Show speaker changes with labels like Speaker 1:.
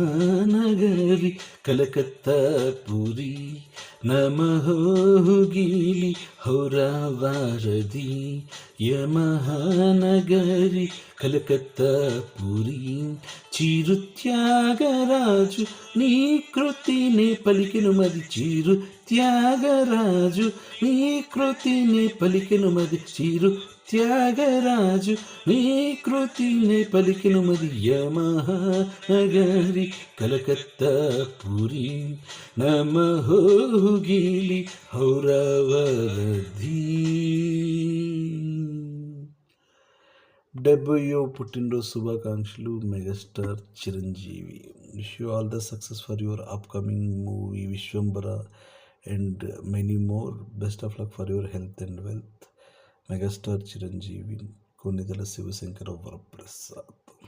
Speaker 1: యమహానగరి కలకత్తా పురి నమహోగిలి హౌరావారది యమహానగరి కలకత్తా పురి నీ కృతిని పలికిను మది చిరు త్యాగరాజు నీ కృతిని పలికిను మది చిరు త్యాగరాజు నీ కృతిని పలికిను మది యమహానగరి కలకత్తా పురి నమహోగిలి హౌరావరది డెబ్బయో పుట్టినరోజు శుభాకాంక్షలు megastar Chiranjeevi. Wish you all the success for your upcoming movie Vishwambhara and many more best of luck for your health and wealth megastar Chiranjeevi Konidela Sivasankara Varaprasad